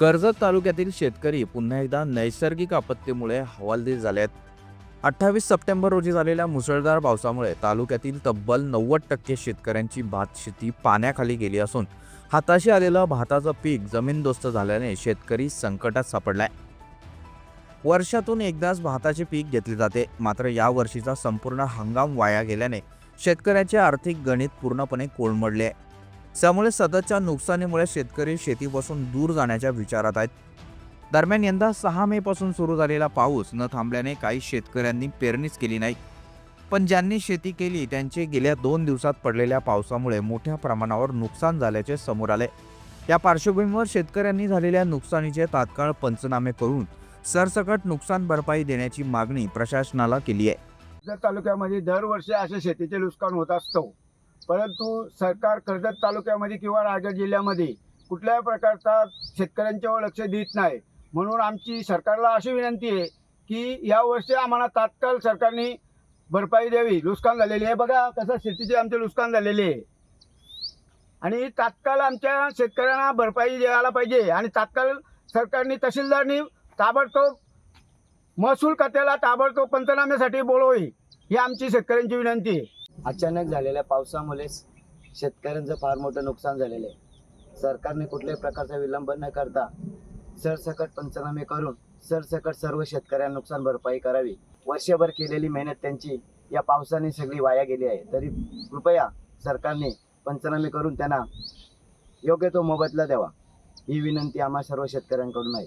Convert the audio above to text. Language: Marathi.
कर्जत तालुक्यातील शेतकरी पुन्हा एकदा नैसर्गिक आपत्तीमुळे हवालदिल झाले आहेत. अठ्ठावीस सप्टेंबर रोजी झालेल्या मुसळधार पावसामुळे तालुक्यातील तब्बल नव्वद टक्के शेतकऱ्यांची भात शेती पाण्याखाली गेली असून हाताशी आलेलं भाताचं पीक जमीनदोस्त झाल्याने शेतकरी संकटात सापडलाय. वर्षातून एकदाच भाताचे पीक घेतले जाते मात्र या वर्षीचा संपूर्ण हंगाम वाया गेल्याने शेतकऱ्याचे आर्थिक गणित पूर्णपणे कोलमडले आहे. त्यामुळे सततच्या नुकसानीमुळे शेतकरी शेतीपासून दूर जाण्याच्या विचारात आहेत. दरम्यान यंदा सहा मे पासून सुरू झालेला पाऊस न थांबल्याने काही शेतकऱ्यांनी पेरणीच केली नाही. पण ज्यांनी शेती केली त्यांचे गेल्या दोन दिवसात पडलेल्या पावसामुळे मोठ्या प्रमाणावर नुकसान झाल्याचे समोर आले. या पार्श्वभूमीवर शेतकऱ्यांनी झालेल्या नुकसानीचे तात्काळ पंचनामे करून सरसकट नुकसान भरपाई देण्याची मागणी प्रशासनाला केली आहे. तालुक्यामध्ये दरवर्षी असे शेतीचे नुकसान होत असतो. परंतु सरकार कर्जत तालुक्यामध्ये किंवा रायगड जिल्ह्यामध्ये कुठल्याही प्रकारचा शेतकऱ्यांच्यावर लक्ष देत नाही. म्हणून आमची सरकारला अशी विनंती आहे की यावर्षी आम्हाला तात्काळ सरकारने भरपाई द्यावी. नुकसान झालेली आहे. बघा कसं शेतीचे आमचे नुकसान झालेले आहे. आणि तात्काळ आमच्या शेतकऱ्यांना भरपाई द्यायला पाहिजे आणि तात्काळ सरकारने तहसीलदारनी ताबडतोब महसूल खात्याला ताबडतोब पंचनाम्यासाठी बोलवावी ही आमची शेतकऱ्यांची विनंती आहे. अचानक झालेल्या पावसामुळे शेतकऱ्यांचं फार मोठं नुकसान झालेलं आहे. सरकारने कुठल्याही प्रकारचा विलंब न करता सरसकट पंचनामे करून सरसकट सर्व शेतकऱ्यांना नुकसान भरपाई करावी. वर्षभर केलेली मेहनत त्यांची या पावसाने सगळी वाया गेली आहे. तरी कृपया सरकारने पंचनामे करून त्यांना योग्य तो मोबदला द्यावा. ही विनंती आम्हा सर्व शेतकऱ्यांकडून आहे.